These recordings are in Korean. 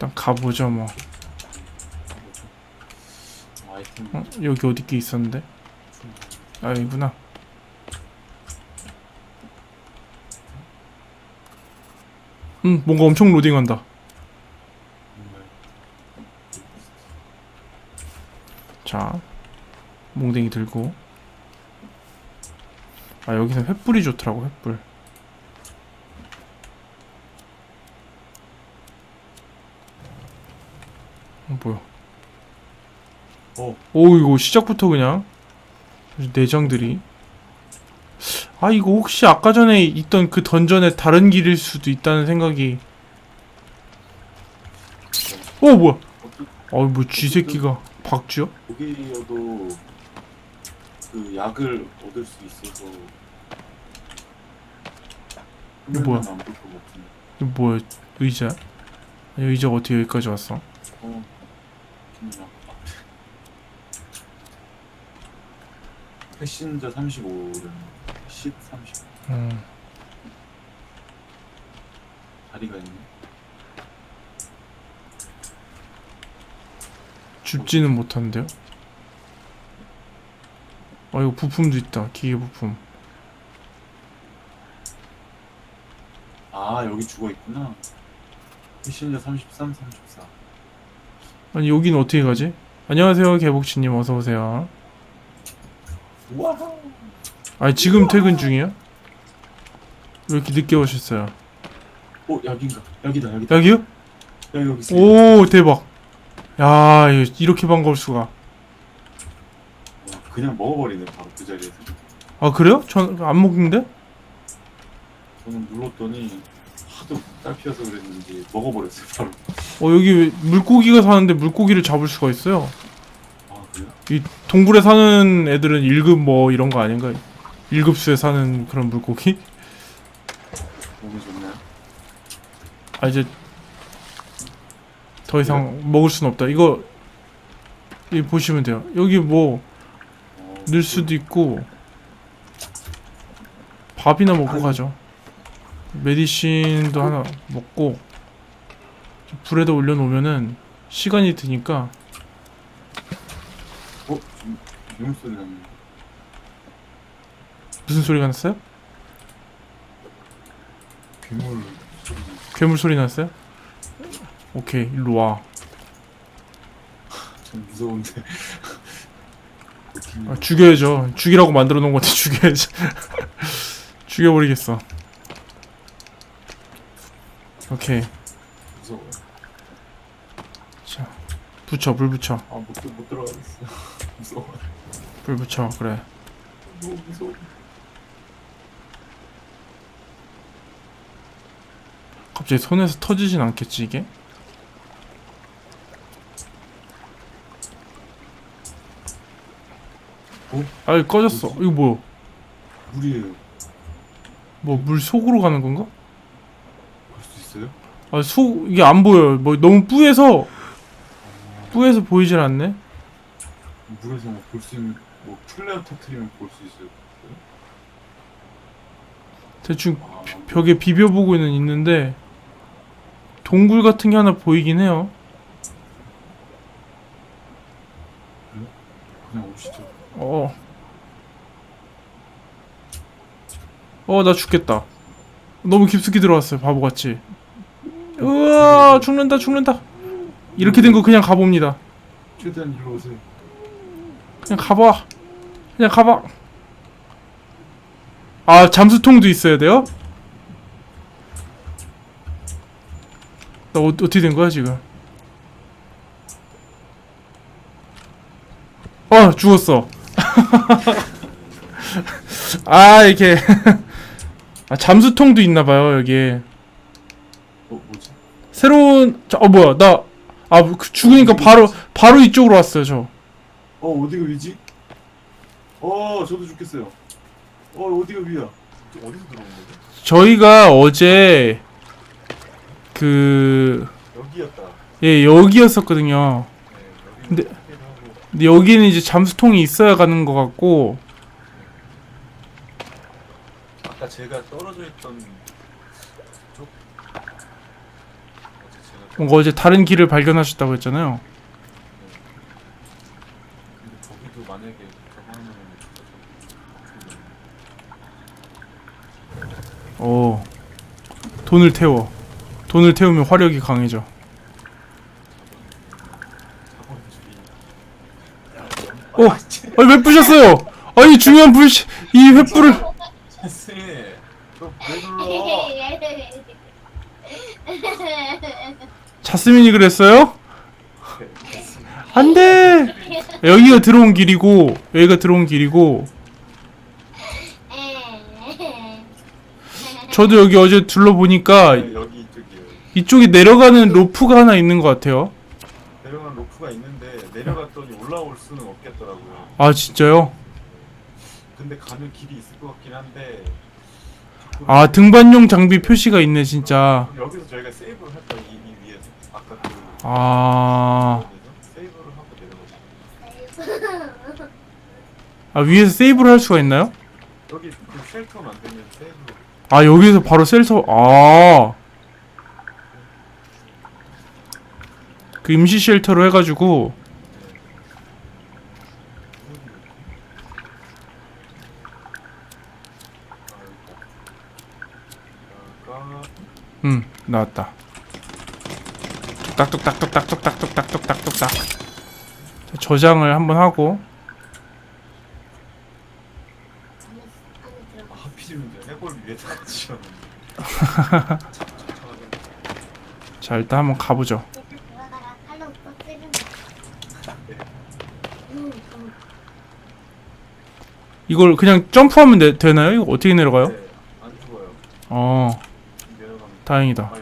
일단 가보죠 뭐. 어? 여기 어디 게 있었는데? 아 여기구나. 음 뭔가 엄청 로딩한다. 자 몽댕이 들고. 아 여기서 횃불이 좋더라고 횃불. 어 뭐야? 어. 오 이거 시작부터 그냥 내장들이 아 이거 혹시 아까 전에 있던 그 던전의 다른 길일 수도 있다는 생각이 어 뭐야 어뭐 쥐새끼가 박쥐야? 독일이어도 그 약을 얻을 수 있어서 이거 뭐야? 이거 뭐야 의자야? 아니, 의자가 어떻게 여기까지 왔어? 어. 패신자 35는 10, 30 음 다리가 있네. 줍지는 못한데요? 아 이거 부품도 있다 기계 부품 아 여기 죽어 있구나. 패신자 33, 34. 아니 여기는 어떻게 가지? 안녕하세요 개복치님 어서 오세요 와. 아니 지금 퇴근 중이야? 왜 이렇게 늦게 오셨어요? 어 약인가? 약이다 여기다. 여기요? 여기 여기 있어. 오 대박 야 이렇게 반가울 수가 와, 그냥 먹어버리네 바로 그 자리에서. 아 그래요? 전 안 먹는데? 저는 눌렀더니 하도 딸피어서 그랬는지 먹어버렸어요 바로. 어 여기 왜 물고기가 사는데 물고기를 잡을 수가 있어요 아 그래요? 이 동굴에 사는 애들은 1급 뭐 이런 거 아닌가? 1급수에 사는 그런 물고기? 몸이 좋나요? 아 이제 더 이상 먹을 순 없다 이거 이 보시면 돼요 여기 뭐 어, 넣을 수도 있고 밥이나 먹고 가죠 메디신도 하나 먹고 불에다 올려놓으면은 시간이 드니까 어? 지금 소리 났네. 무슨 소리가 났어요? 괴물 소리. 괴물 소리 났어요? 오케이 일로 와 참 무서운데. 아, 죽여야죠 죽이라고 만들어 놓은 건데 죽여야지 죽여버리겠어 오케이 무서워. 자 붙여 불 붙여 아 못 못 들어가겠어. 무서워. 불 붙여 그래 너무 무서워. 갑자기 손에서 터지진 않겠지 이게? 어? 아 꺼졌어 이거 뭐야 물이에요. 뭐 물 속으로 가는 건가? 아속 이게 안 보여요 뭐 너무 뿌해서 뿌해서 보이질 않네 물에서 뭐 볼 수 있는 뭐 플레어 터트리면 볼 수 있어요. 대충 아, 벽에 비벼보고는 있는데 동굴 같은 게 하나 보이긴 해요 그냥 오시죠. 어. 어, 나 죽겠다. 너무 깊숙이 들어왔어요, 바보같이. 으아, 죽는다, 죽는다. 이렇게 된 거 그냥 가봅니다. 최대한 일로 오세요. 그냥 가봐. 그냥 가봐. 아, 잠수통도 있어야 돼요? 나 어, 어떻게 된 거야, 지금? 어, 죽었어. 아, 이렇게. 아, 잠수통도 있나 봐요, 여기에. 새로운, 자, 어, 뭐야, 나, 아, 그 죽으니까 바로, 바로 이쪽으로 왔어요, 저. 어 어디가 위지? 어 저도 죽겠어요. 어 어디가 위야? 저 어디서 들어온 거죠? 저희가 어제, 그, 여기였다. 예, 여기였었거든요. 네, 여기 근데- 하고 근데 여기는 이제 잠수통이 있어야 가는 것 같고, 아까 제가 떨어져 있던 쪽 어제 제가 뭔가 어제 다른 길을 발견하셨다고 했잖아요. 근데 거기도 만약에 저거 하면은 진짜 오. 돈을 태워. 돈을 태우면 화력이 강해져. 어, 아니 왜 부셨어요? 아니 중요한 불, 이 횃불을. 씨, 너왜 눌러? 자스민이 그랬어요? 안돼. 여기가 들어온 길이고 여기가 들어온 길이고 저도 여기 어제 둘러보니까 여기. 이쪽에 내려가는 로프가 하나 있는 것 같아요. 내려간 로프가 있는데 내려갔더니 올라올 수는 없겠더라고요. 아 진짜요? 근데 가는 길이 있을 것 같긴 한데 아 등반용 장비 표시가 있네 진짜. 여기서 저희가 아. 아 위에서 세이브를 할 수가 있나요? 여기 그 쉘터 만들면 세이브. 아 여기서 바로 셀서 아. 그 임시 쉘터로 해가지고 아까 음 나왔다. 딱뚝딱뚝딱뚝딱뚝딱뚝딱뚝딱. 저장을 한번 하고. 아, 하필이면 해골 위에다 치웠는데 자 일단 한번 가보죠. 이걸 그냥 점프하면 되, 나요? 이거 어떻게 내려가요? 네, 안 죽어요. 어. 내려가면 다행이다.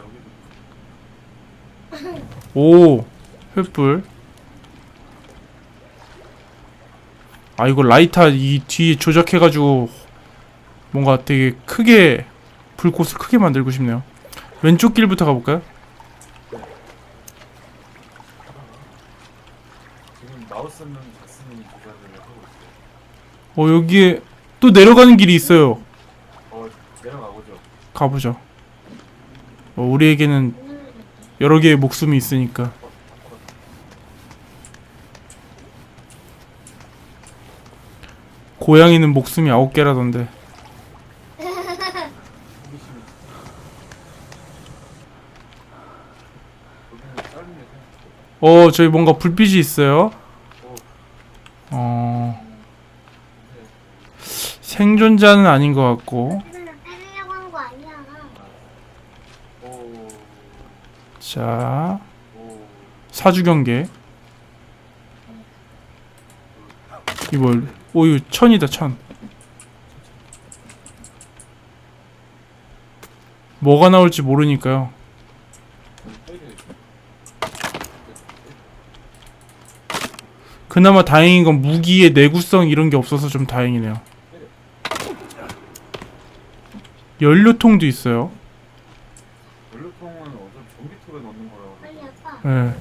오 횃불. 아 이거 라이터 이 뒤에 조작해가지고 뭔가 되게 크게 불꽃을 크게 만들고 싶네요. 왼쪽 길부터 가볼까요? 어 여기에 또 내려가는 길이 있어요. 어 내려가보죠. 가보죠. 어, 우리에게는 여러 개의 목숨이 있으니까. 고양이는 목숨이 아홉 개라던데. 어 저기 뭔가 불빛이 있어요. 어, 어 생존자는 아닌 것 같고 한 거 아니야. 오, 자 오. 사주 경계. 이걸 오 이거 천이다 천. 뭐가 나올지 모르니까요. 그나마 다행인 건 무기의 내구성 이런 게 없어서 좀 다행이네요. 연료통도 있어요. 연료통은 어차피 전기톱에 넣는 거라고. 빨리 아빠. 예.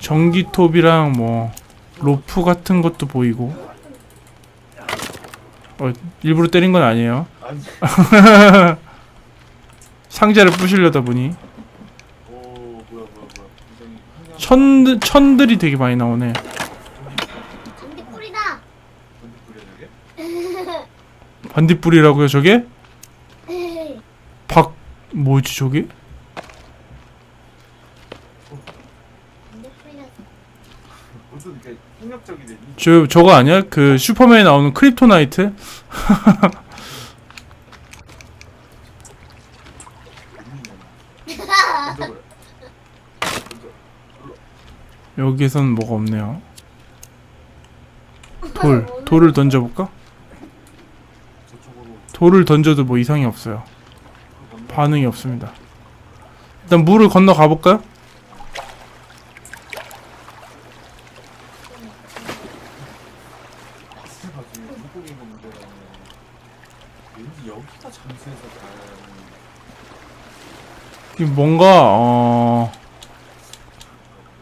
전기톱이랑 뭐 로프 같은 것도 보이고. 어, 일부러 때린 건 아니에요. 아니, 상자를 부시려다 보니 오, 뭐야, 뭐야, 뭐야. 굉장히 흥미한 천 천들이 되게 많이 나오네. 저게? 반딧불이라고요, 저게? 박 뭐지 저게? 잔디뿌리다. 무슨 이렇게 폭력적이네. 저 저거 아니야? 그 슈퍼맨에 나오는 크립토나이트? 여기선 뭐가 없네요. 돌 돌을 던져볼까? 돌을 던져도 뭐 이상이 없어요. 반응이 없습니다. 일단 물을 건너 가볼까요? 가지고 물고기 먹는 데라면 왠지 여기가 잠수해서 가는 이 뭔가 어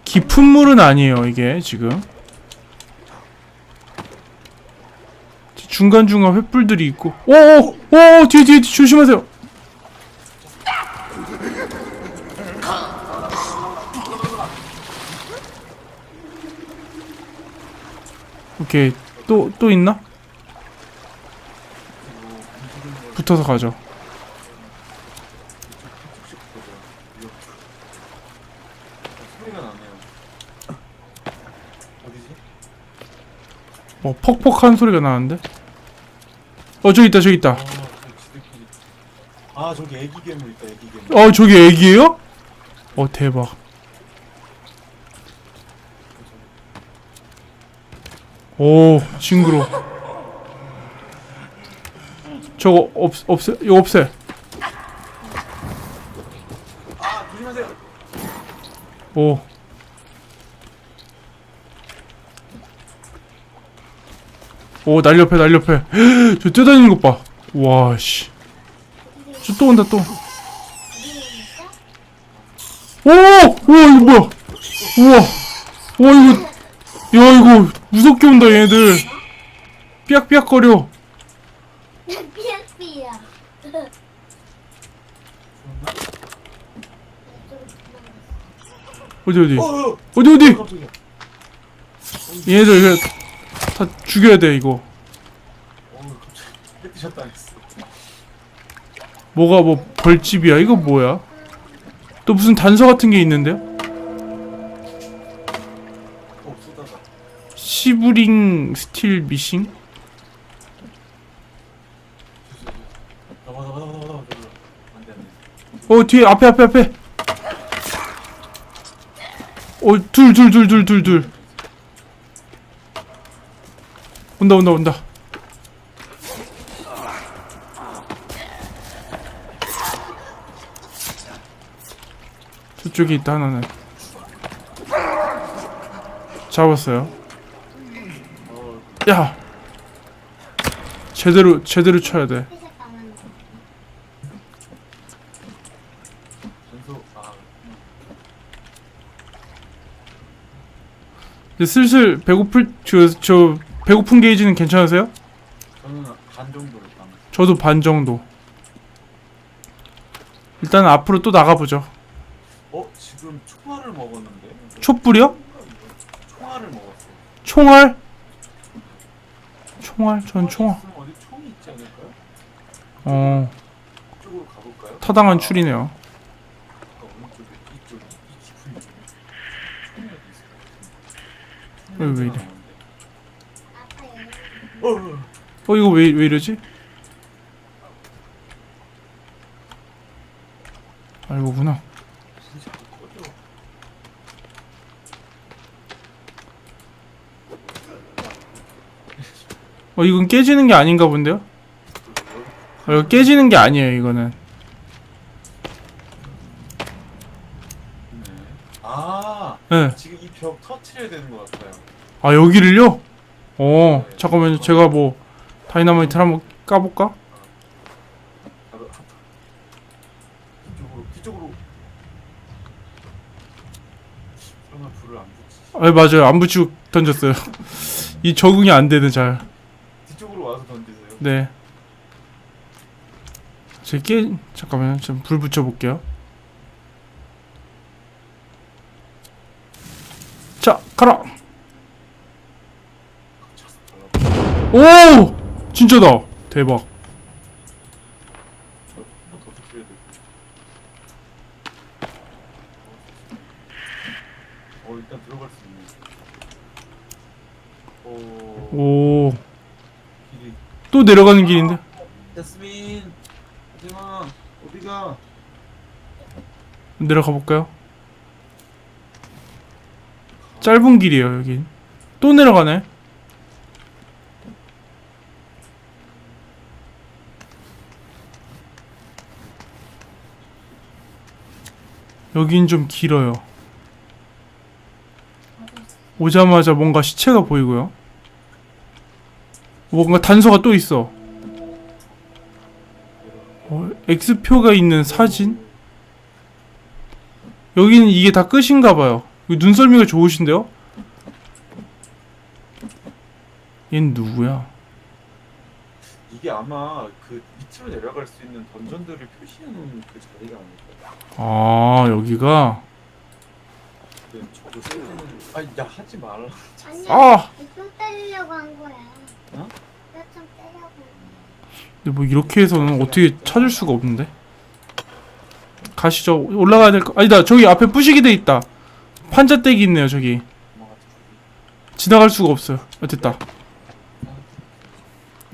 깊은 물은 아니에요 이게 지금. 중간중간 횃불들이 있고. 오오 오 뒤에 뒤에 조심하세요. 오케이 또 또 있나? 붙어서 가죠 소리가 나네요. 어디지? 어 퍽퍽한 소리가 나는데 어 저기 있다 저기 있다 아, 저기. 아, 저기 애기 괴물 있다. 애기 괴물. 어 저기 애기예요? 어 대박 오 징그러 저거 없 없애 이거 없애 아, 조심하세요. 오 오, 날렵해, 날렵해. 저 뛰어다니는 것 봐. 와, 씨. 저 또 온다, 또. 오! 우와, 이거 뭐야? 우와. 와, 이거. 야, 이거 무섭게 온다, 얘네들. 삐약삐약거려. 어디, 어디? 어, 어디, 어디? 얘네들, 이거 다 죽여야 돼, 이거. 뭐가 뭐 벌집이야? 이거 뭐야? 또 무슨 단서 같은 게 있는데요? 시브링 스틸 미싱? 어 뒤에 앞에 앞에 앞에 어둘 둘 둘 둘 둘둘 온다 온다 온다. 저쪽에 있다 하나는. 잡았어요. 어, 야! 제대로 제대로 쳐야 돼. 슬슬 배고플 저, 저 배고픈 게이지는 괜찮으세요? 저는 반 정도를 당. 저도 반 정도. 일단 앞으로 또 나가보죠. 어, 지금 총알을 먹었는데? 촛불이요? 총알을 먹었어. 총알? 총알? 전 총알. 있으면 어디 총이 있지 않을까요? 어, 그쪽으로 가볼까요? 타당한 추리네요. 아까 어느 쪽에? 이쪽에? 이 깊은 쪽에? 총이 어디 있을까요? 왜, 왜 이래? 어, 이거 왜, 왜 이러지? 아, 이거구나. 어, 이건 깨지는 게 아닌가 본데요? 어, 이거 깨지는 게 아니에요, 이거는. 네. 아, 예. 지금 이 벽 터치해야 되는 것 같아요. 아, 여기를요? 어, 잠깐만요. 제가 뭐, 다이나마이트를 한번 까볼까? 뒤쪽으로, 뒤쪽으로. 설마 불을 안 붙이지? 아, 맞아요. 안 붙이고 던졌어요. 이 적응이 안 되는 잘. 뒤쪽으로 와서 던지세요. 네. 제 깨, 잠깐만요. 좀 불 붙여볼게요. 자, 가라! 오! 진짜다! 대박. 어, 일단 들어갈 수 있네. 오, 오, 길이. 또 내려가는 길인데? 야스민, 하지마, 어디가? 내려가 볼까요? 짧은 길이에요, 여긴. 또 내려가네? 여긴 좀 길어요. 오자마자 뭔가 시체가 보이고요. 뭔가 단서가 또 있어. 어, X표가 있는 사진? 여기는 이게 다 끝인가 봐요. 눈썰미가 좋으신데요? 얜 누구야? 이게 아마 그 밑으로 내려갈 수 있는 던전들을 표시해 놓은 그 자리가 아닐까. 아 여기가 근데 저도 쓸 때는 아야 하지 말라. 아니야. 아뼈 때리려고 한 거야. 어? 뼈좀 때려고. 근데 뭐 이렇게 해서는 어떻게 찾을 수가 없는데 가시죠 올라가야 될 거 아니다 저기 앞에 부시기 돼 있다 판자떼기 있네요 저기. 지나갈 수가 없어요 아, 됐다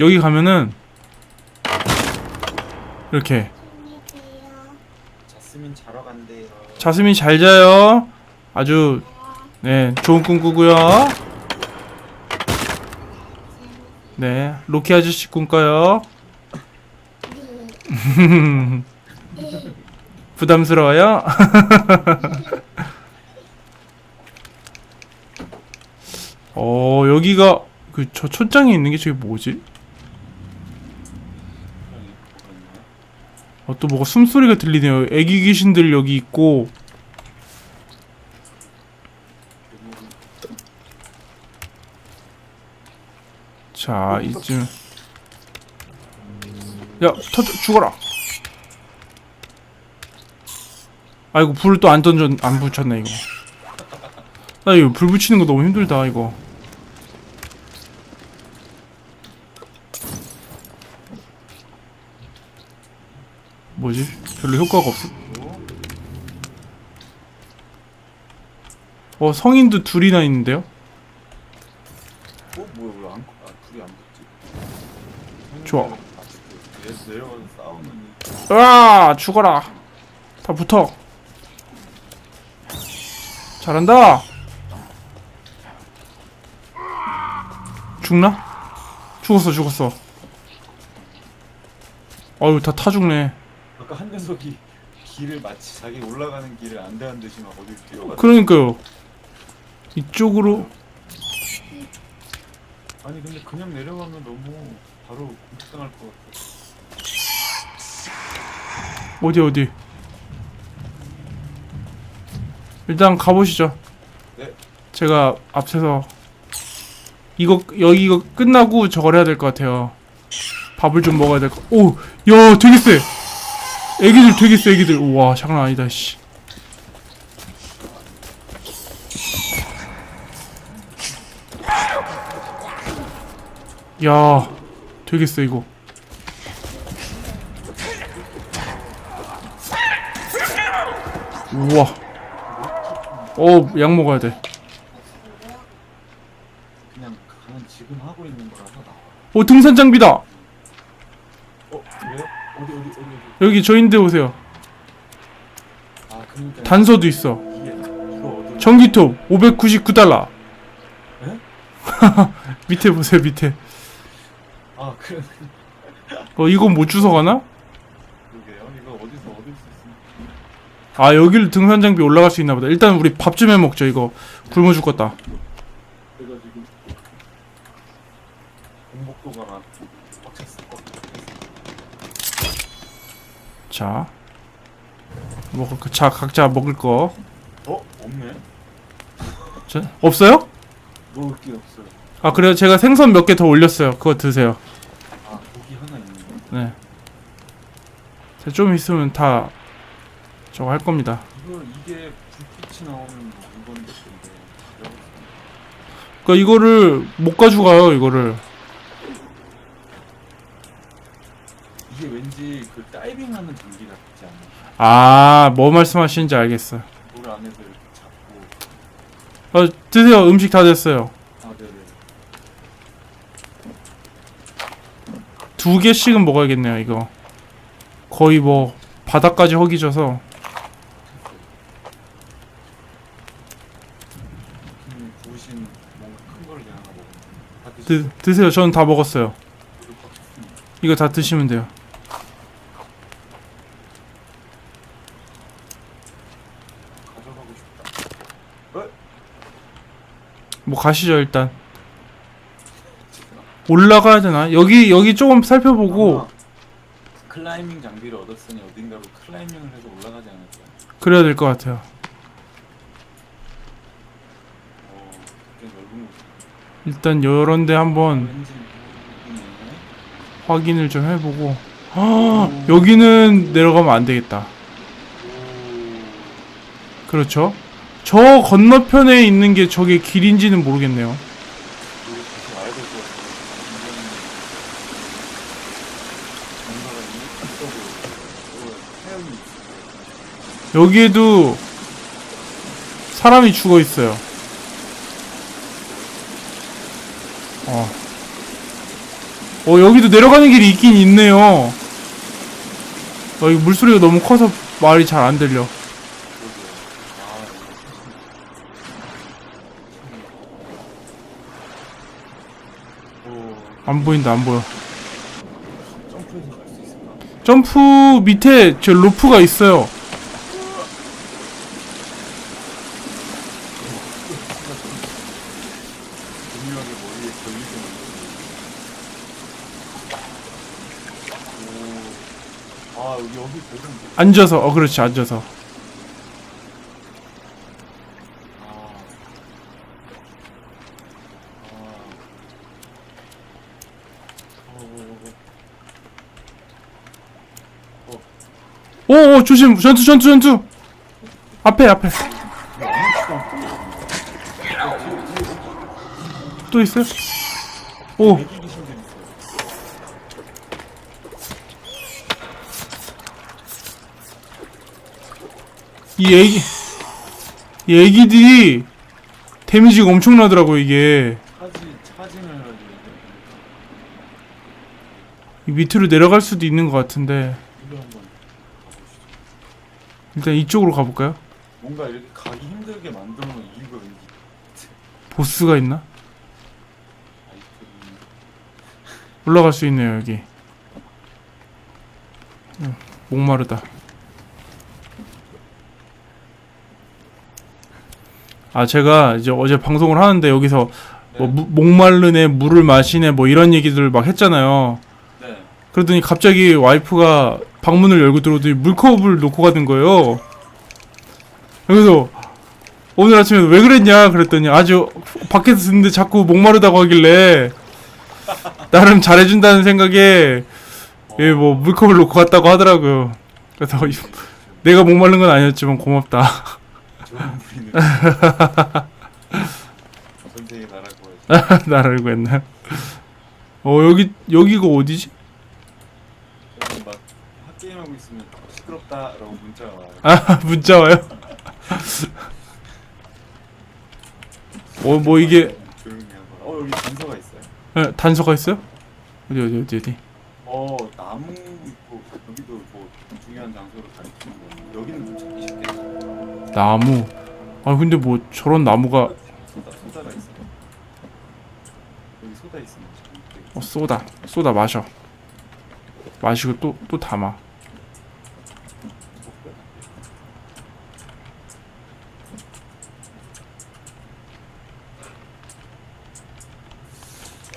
여기 가면은 이렇게. 자스민 자러 간대요. 자스민 잘 자요 아주 네 좋은 꿈 꾸고요 네 로키 아저씨 꿈 꿔요 부담스러워요 어 여기가 그 저 천장에 있는 게 저게 뭐지? 어, 또 뭐가 숨소리가 들리네요. 애기 귀신들 여기 있고. 자 이쯤. 야 터져 죽어라. 아이고 불을 또안 던져 안 붙였네 이거. 나 이거 불 붙이는 거 너무 힘들다 이거 뭐지 별로 효과가 없어? 어 성인도 둘이나 있는데요? 어 뭐야 왜안 아, 불이 안 붙지? 좋아. 으아 죽어라. 다 붙어. 잘한다. 죽나? 죽었어 죽었어. 어휴 다타 죽네 아까 한 녀석이 길을 마치 자기 올라가는 길을 안대한 듯이 막 어디 뛰어가. 그러니까요 이쪽으로 아니 근데 그냥 내려가면 너무 바로 공격당할 것 같아. 어디 어디 일단 가보시죠 네. 제가 앞서서 이거 여기 이거 끝나고 저걸 해야 될 것 같아요 밥을 좀 먹어야 될 것. 오, 야, 되게 세. 애기들 되게 세, 애기들. 우와, 장난 아니다, 씨. 야, 세 이거. 우와. 어, 약 먹어야 돼. 그냥 지금 하고 있는 거라서 나. 어, 등산 장비다. 어 그래요? 어디 어디 어디 어디. 여기 저인데 오세요. 아 단서도 있어. 이게 이거 어디? 전기톱 599달러. 에? 밑에 보세요, 밑에. 아 그래. 어, 이건 못 주워 가나? 그러게요. 이거 어디서 얻을 수 있습니까? 아, 여기를 등산 장비 올라갈 수 있나 보다. 일단 우리 밥 좀 해 먹죠, 이거. 굶어 죽겠다. 자. 먹을 거. 자, 각자 먹을 거. 어 없네. 자, 없어요? 먹을 게 없어요. 아, 그래요. 제가 생선 몇 개 더 올렸어요. 그거 드세요. 아 고기 하나 있는 거. 네. 자, 좀 있으면 다 저거 할 겁니다. 이거 이게 불빛이 나오는 물건인데 근데 그러니까 이거를 못 가져가요, 이거를. 이게 왠지 그 다이빙하는 장비 같지 않나? 아, 뭐 말씀하시는지 알겠어. 물 안에서 이렇게 잡고. 어, 드세요. 음식 다 됐어요. 아 네네. 두 개씩은 먹어야겠네요, 이거. 거의 뭐 바닥까지 허기져서 음, 구우신 뭔가 큰 거를 그냥 하나 먹어. 다 드, 드세요. 저는 다 먹었어요. 찼습니다. 이거 다 드시면 돼요. 가져가고 싶다. 뭐 가시죠, 일단. 올라가야 되나? 여기 여기 조금 살펴보고 클라이밍 장비를 얻었으니 어딘가로 클라이밍을 해서 올라가지 않을까? 그래야 될 것 같아요. 어, 꽤 넓은 곳. 일단 요런데 한번 왠지. 확인을 좀 해보고 아, 여기는 내려가면 안 되겠다. 오. 그렇죠. 저 건너편에 있는 게 저게 길인지는 모르겠네요. 여기에도 사람이 죽어 있어요. 어. 어, 여기도 내려가는 길이 있긴 있네요. 어, 이 물소리가 너무 커서 말이 잘 안 들려. 안 보인다, 안 보여. 점프 밑에 저 로프가 있어요. 아. 앉아서, 어, 그렇지, 앉아서. 아. 아. 어, 어, 어. 오, 오, 조심, 전투, 전투, 전투! 앞에, 앞에. 또 있어요? 오. 이 애기, 이 애기들이 데미지가 엄청나더라고, 이게. 밑으로 내려갈 수도 있는 것 같은데. 일단 이쪽으로 가볼까요? 뭔가 이렇게 가기 힘들게 만들어 놓은 이유가 왠지 보스가 있나? 아이템이. 올라갈 수 있네요, 여기. 응, 목마르다. 아, 제가 이제 어제 방송을 하는데 여기서 뭐 네. 무- 목마르네, 물을 마시네, 뭐 이런 얘기들 막 했잖아요. 네. 그러더니 갑자기 와이프가 방문을 열고 들어오더니 물컵을 놓고 가는 거예요. 그래서 오늘 아침에 왜 그랬냐 그랬더니 아주 밖에서 듣는데 자꾸 목마르다고 하길래 나름 잘해준다는 생각에 예, 뭐 물컵을 놓고 갔다고 하더라고요. 그래서 이- 내가 목마른 건 아니었지만 고맙다. 선생이 나라고 했나요? 어 여기 여기가 어디지? 저는 막 핫게임하고 있으면 시끄럽다라고 문자가 와요. 아 문자 와요? 어 뭐 이게 조용히 하고. 어 여기 단서가 있어요. 에, 단서가 있어요? 어디 어디 어디 어디? 어 나무 있고 여기도 뭐 중요한 장소를 가리키는 거. 여기는 좀 찾기 쉽게. 나무. 아 근데 뭐 저런 나무가 소다 소다가 있어. 여기 소다 있으면 참. 어, 쏘다 쏘다 마셔. 마시고 또 또 담아.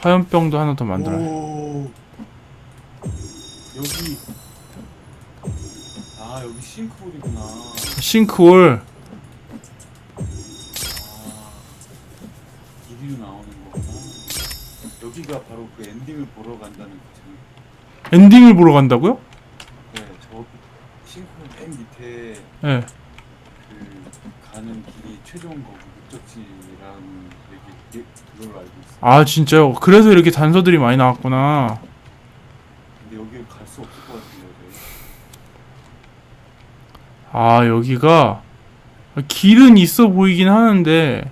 화염병도 하나 더 만들어. 오. 여기 아 여기 싱크홀이구나. 싱크홀. 아 이리로 나오는 거구나. 여기가 바로 그 엔딩을 보러 간다는 거죠. 엔딩을 보러 간다고요? 네, 저 싱크홀 맨 밑에 예. 그 가는 길이 최종 거기 목적지라는 얘기 예, 그걸로 알고 있어요. 아 진짜요? 그래서 이렇게 단서들이 많이 나왔구나. 근데 여기 갈 수 없을 것 같은데. 네. 아 여기가 길은 있어 보이긴 하는데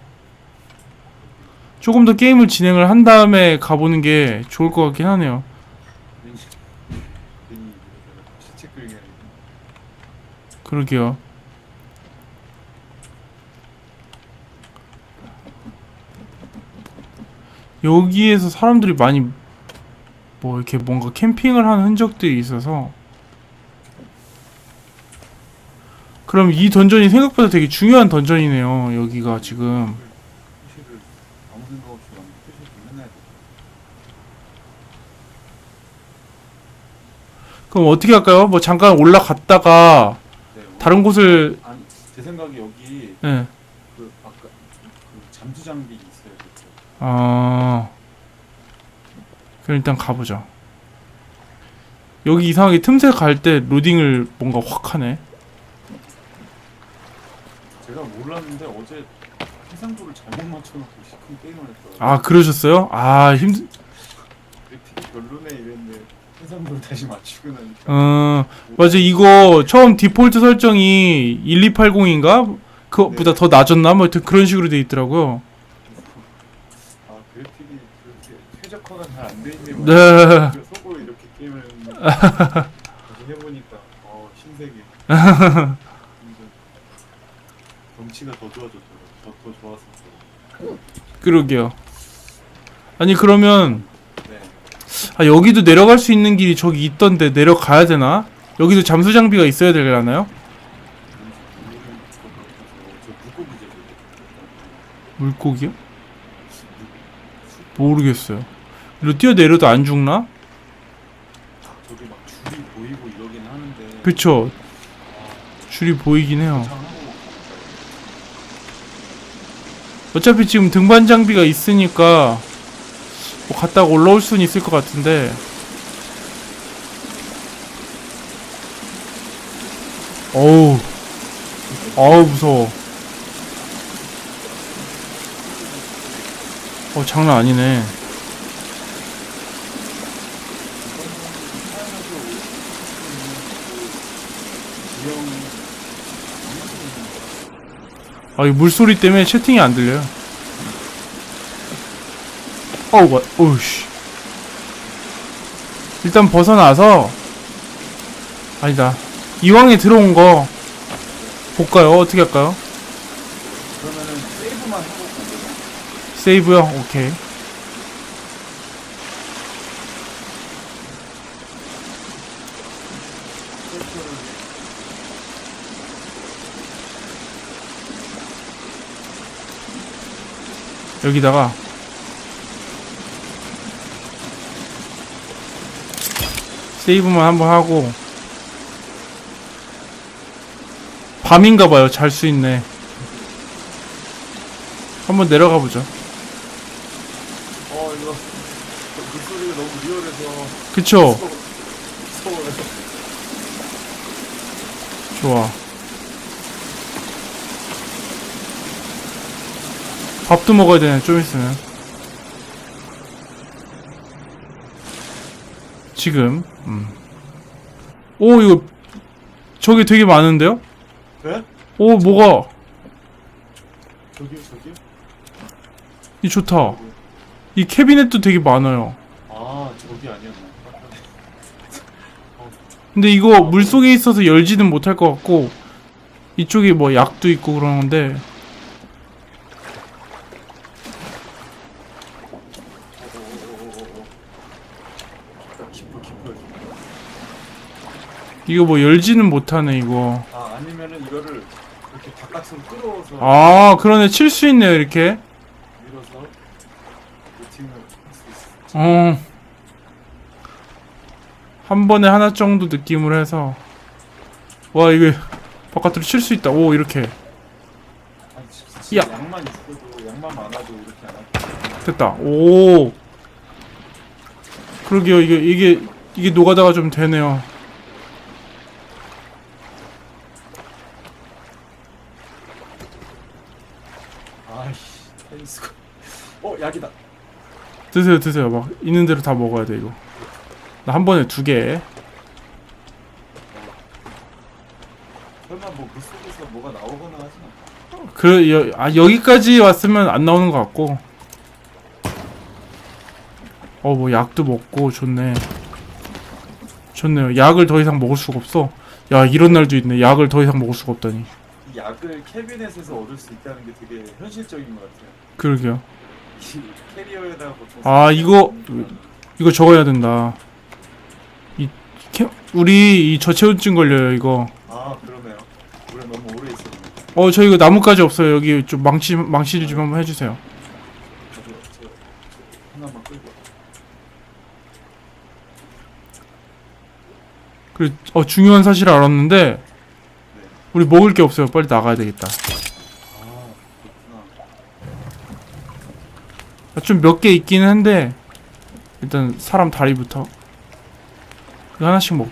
조금 더 게임을 진행을 한 다음에 가보는 게 좋을 것 같긴 하네요. 괜히 괜히 이러다가 시체 끌게 하니까. 그러게요. 여기에서 사람들이 많이 뭐 이렇게 뭔가 캠핑을 하는 흔적들이 있어서 그럼 이 던전이 생각보다 되게 중요한 던전이네요. 여기가 지금. 그럼 어떻게 할까요? 뭐 잠깐 올라갔다가 네, 다른 곳을 아니 제 생각에 여기 예. 그 아까 그 잠수 장비? 아 그럼 일단 가보죠. 여기 이상하게 틈새 갈 때 로딩을 뭔가 확 하네. 제가 몰랐는데 어제 해상도를 잘못 맞춰놓고 시큰 게임을 했더라고요. 아 그러셨어요? 아 힘. 그래픽이 별로네 이랬는데 해상도를 다시 맞추고 나니까 어 맞아 이거 처음 디폴트 설정이 1280인가 그것보다 더 낮았나 뭐 하여튼 그런 식으로 돼 있더라고요. 아 그래픽이 그렇게 있네 네. 속으로 이렇게 게임을 해보니까 어 신세계 경치가 더 좋아졌더라고 더, 더 좋았었어 그러게요. 아니 그러면 네 아 여기도 내려갈 수 있는 길이 저기 있던데 내려가야 되나? 여기도 잠수 장비가 있어야 되려나요? 저 물고기제 물고기요? 모르겠어요. 이리로 뛰어내려도 안 죽나? 저기 막 줄이 보이고 이러긴 하는데 그쵸. 줄이 보이긴 해요. 어차피 지금 등반 장비가 있으니까 뭐 갔다가 올라올 수는 있을 것 같은데 어우 어우 무서워 어 장난 아니네 아, 이 물소리 때문에 채팅이 안 들려요. 어우, 와, 어우씨. 일단 벗어나서, 아니다. 이왕에 들어온 거, 볼까요? 어떻게 할까요? 그러면은 세이브만 하고 가요. 세이브요? 오케이. 여기다가 세이브만 한번 하고 밤인가봐요. 잘 수 있네. 한번 내려가 보죠. 어 이거 물소리가 너무 리얼해서 그쵸? 무서워- 무서워요. 좋아 밥도 먹어야 되네 좀 있으면 지금 음. 오 이거 저기 되게 많은데요? 네? 오 뭐가 저기요 저기요? 이 좋다 이 캐비넷도 되게 많아요 아 저기 아니었나? 근데 이거 물속에 있어서 열지는 못할 것 같고 이쪽에 뭐 약도 있고 그러는데 깊어 깊어요. 이거 뭐 열지는 못하네 이거. 아 아니면은 이거를 이렇게 바깥으로 끌어서 아 그러네. 칠 수 있네요 이렇게. 밀어서 루팅을 할수 있어. 어. 한 번에 하나 정도 느낌으로 해서. 와 이거 바깥으로 칠 수 있다. 오 이렇게. 아니 진짜 야. 양만 있어도 양만 많아도 이렇게 안 할게. 됐다. 오. 그러게요. 이게 이게 이게 노가다가 좀 되네요 아이씨 테니스가. 어 약이다. 드세요 드세요 막 있는 대로 다 먹어야 돼 이거 나 한 번에 두개 설마 뭐 물속에서 뭐가 나오거나 하진 않아. 그, 여, 아, 여기까지 왔으면 안 나오는 것 같고. 어, 뭐, 약도 먹고, 좋네. 좋네요. 약을 더 이상 먹을 수가 없어. 야, 이런 날도 있네. 약을 더 이상 먹을 수가 없다니. 이 약을 캐비넷에서 얻을 수 있다는 게 되게 현실적인 것 같아요. 그러게요. 이 캐리어에다가 보통 아, 이거, 이거 적어야 된다. 이, 캐, 우리 이 저체온증 걸려요, 이거. 아 그러네요. 우리 너무 오래 있었네. 어, 저 이거 나뭇가지 없어요. 여기 좀 망치, 망치를 좀 한번 해주세요. 저도 저, 저 하나만 끌고. 그, 어, 중요한 사실을 알았는데, 우리 먹을 게 없어요. 빨리 나가야 되겠다. 좀 몇 개 있기는 한데 일단 사람 다리부터. 하나씩 먹